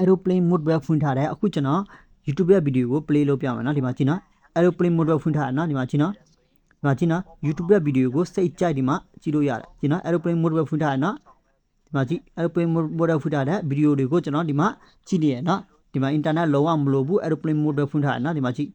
aeroplane mode ပဲဖွင့်ထားတယ်အခုကျွန်တော် YouTube ရဲ့ဗီဒီယိုကို play လုပ်ပြမယ်နော်ဒီမှာကြည့်နော် aeroplane mode ပဲဖွင့်ထားတယ်နော်ဒီမှာကြည့်နော်ဒီမှာကြည့်နော် YouTube ရဲ့ဗီဒီယိုကိုစိတ်ကြိုက်ဒီမှာကြည့်လို့ရတယ်ကြည့်နော် aeroplane mode ပဲဖွင့်ထားတယ်နော်ဒီမှာကြည့် aeroplane mode ပဲဖွင့်ထားတဲ့ဗီဒီယိုတွေကိုကျွန်တော်ဒီမှာကြည့်နေရနော်ဒီမှာ internet လုံးဝမလိုဘူး aeroplane mode ပဲဖွင့်ထားတယ်နော်ဒီမှာကြည့်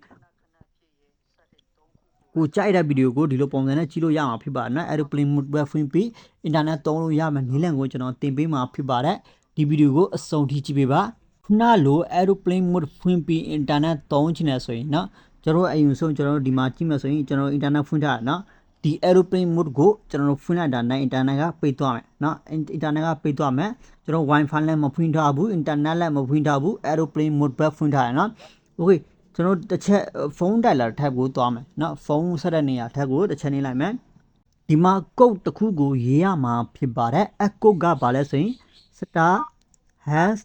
ကိုကြိုက်တဲ့ဗီဒီယိုကိုဒီလိုပုံစံနဲ့ကြည့်လို့ရမှာဖြစ်ပါတယ်နော် aeroplane mode ပဲဖွင့်ပြီး internet သုံးလို့ရမယ်နည်းလမ်းကိုကျွန်တော်တင်ပေးမှာဖြစ်ပါတယ် ဒီဗီဒီယိုကိုအဆုံးထိကြည့်ပေးပါခုနလို aeroplane mode ဖွင့်ပြီး internet သုံးချင်တယ်ဆိုရင်เนาะကျွန်တော်အရင်ဆုံးကျွန်တော်ဒီမှာကြည့်မယ်ဆိုရင်ကျွန်တော် internet ဖွင့်ထားတာเนาะဒီ aeroplane mode ကိုကျွန်တော်ဖွင့်လိုက်တာနဲ့ internet ကပိတ်သွားမယ်เนาะ internet ကပိတ်သွားမယ်ကျွန်တော် wifi လည်းမဖွင့်ထားဘူး internet လည်းမဖွင့်ထားဘူး aeroplane mode ပဲဖွင့်ထားတယ်เนาะ okay ကျွန်တော်တစ်ချက်ဖုန်းတိုက်လာထက်ကိုသွားမယ်เนาะဖုန်းဆက်တဲ့နေရာထက်ကိုတစ်ချက်နေလိုက်မယ် ဒီမှာကုတ်တစ်ခုကိုရေးရမှာဖြစ်ပါတယ်အကုတ်ကဘာလဲဆိုရင် star has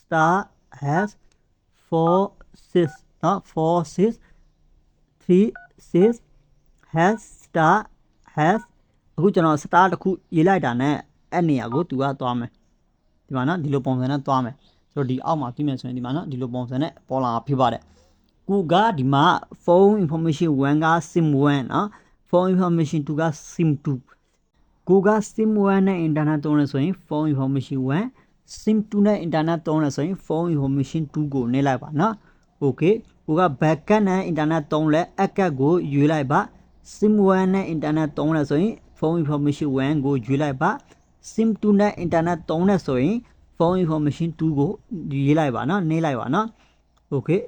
star has 4 6နော်4 6 3 6 has star has အခုကျွန်တော် star တစ်ခုရေးလိုက်တာနဲ့အဲ့နေရာကိုသူကသွားမယ်ဒီမှာနော်ဒီလိုပုံစံနဲ့သွားမယ်ဆိုတော့ဒီအောက်မှာပြီးမယ်ဆိုရင်ဒီမှာနော်ဒီလိုပုံစံနဲ့ပေါ်လာဖြစ်ပါတယ်ကိုကဒီမှာ phone information 1က sim 1နော် for information 2က sim 2ကိုက sim 1နဲ့ internet သုံးရဆိုရင် for information 1 sim 2နဲ့ internet သုံးရဆိုရင် for information 2ကိုနည်းလိုက်ပါနော် okay ကိုက backup နဲ့ internet သုံးလဲ backup ကိုယူလိုက်ပါ sim 1နဲ့ internet သုံးလဲဆိုရင် for information 1ကိုယူလိုက်ပါ sim 2နဲ့ internet သုံးလဲဆိုရင် for information 2ကိုရေးလိုက်ပါနော်နှိမ့်လိုက်ပါနော် okay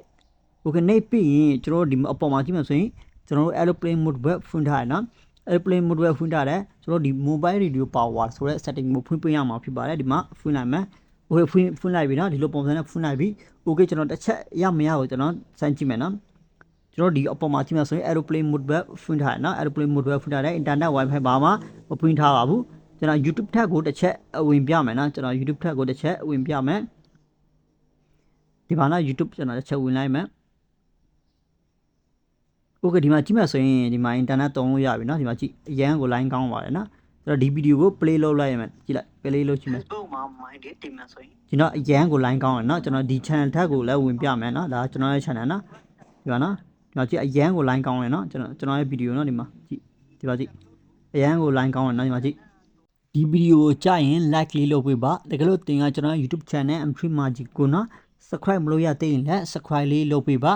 okay နှိမ့်ပြီးရင်ကျွန်တော်ဒီအပေါ်မှာကြည့်မှဆိုရင် ကျွန်တော်တို့ airplane mode web ဖွင့်ထားတယ်နော် airplane mode web ဖွင့်ထားတယ်ကျွန်တော်ဒီ mobile radio power ဆိုတဲ့ setting ကိုဖွင့်ပြရမှာဖြစ်ပါတယ်ဒီမှာဖွင့်လိုက်မယ် okay ဖွင့်ဖွင့်လိုက်ပြီနော်ဒီလိုပုံစံနဲ့ဖွင့်လိုက်ပြီ okay ကျွန်တော်တစ်ချက်ရမရကိုကျွန်တော်စမ်းကြည့်မယ်နော်ကျွန်တော်ဒီအပေါ်မှာကြည့်မှဆိုရင် airplane mode web ဖွင့်ထားတယ်နော် airplane mode web ဖွင့်ထားတယ် internet wifi ဘာမှမဖွင့်ထားပါဘူးကျွန်တော် YouTube ထက်ကိုတစ်ချက်ဝင်ပြမယ်နော်ကျွန်တော် YouTube ထက်ကိုတစ်ချက်ဝင်ပြမယ်ဒီမှာနော် YouTube ကျွန်တော်တစ်ချက်ဝင်လိုက်မယ် โอเคဒီမှာကြည့်မှဆိုရင်ဒီမှာ internet သုံးလို့ရပြီเนาะဒီမှာကြည့်အရန်ကို line ကောင်းပါတယ်เนาะအဲ့တော့ဒီဗီဒီယိုကို play လုပ်လိုက်ရမယ်ကြည့်လိုက် play လုပ်ကြည့်မယ် Facebook မှာ my day တင်မယ်ဆိုရင် ကျွန်တော်အရန်ကို line ကောင်းတယ်เนาะကျွန်တော်ဒီ channel ထက်ကိုလည်းဝင်ပြမယ်เนาะဒါကျွန်တော်ရဲ့ channel เนาะဒီပါเนาะဒီမှာကြည့်အရန်ကို line ကောင်းတယ်เนาะကျွန်တော်ကျွန်တော်ရဲ့ဗီဒီယိုเนาะဒီမှာကြည့်ဒီပါကြည့်အရန်ကို line ကောင်းတယ်เนาะဒီမှာကြည့်ဒီဗီဒီယိုကိုကြားရင် like လေးလုပ်ပေးပါတကယ်လို့သင်ကကျွန်တော် YouTube channel M3 Magic ကိုเนาะ subscribe မလုပ်ရသေးရင်လည်း subscribe လေးလုပ်ပေးပါ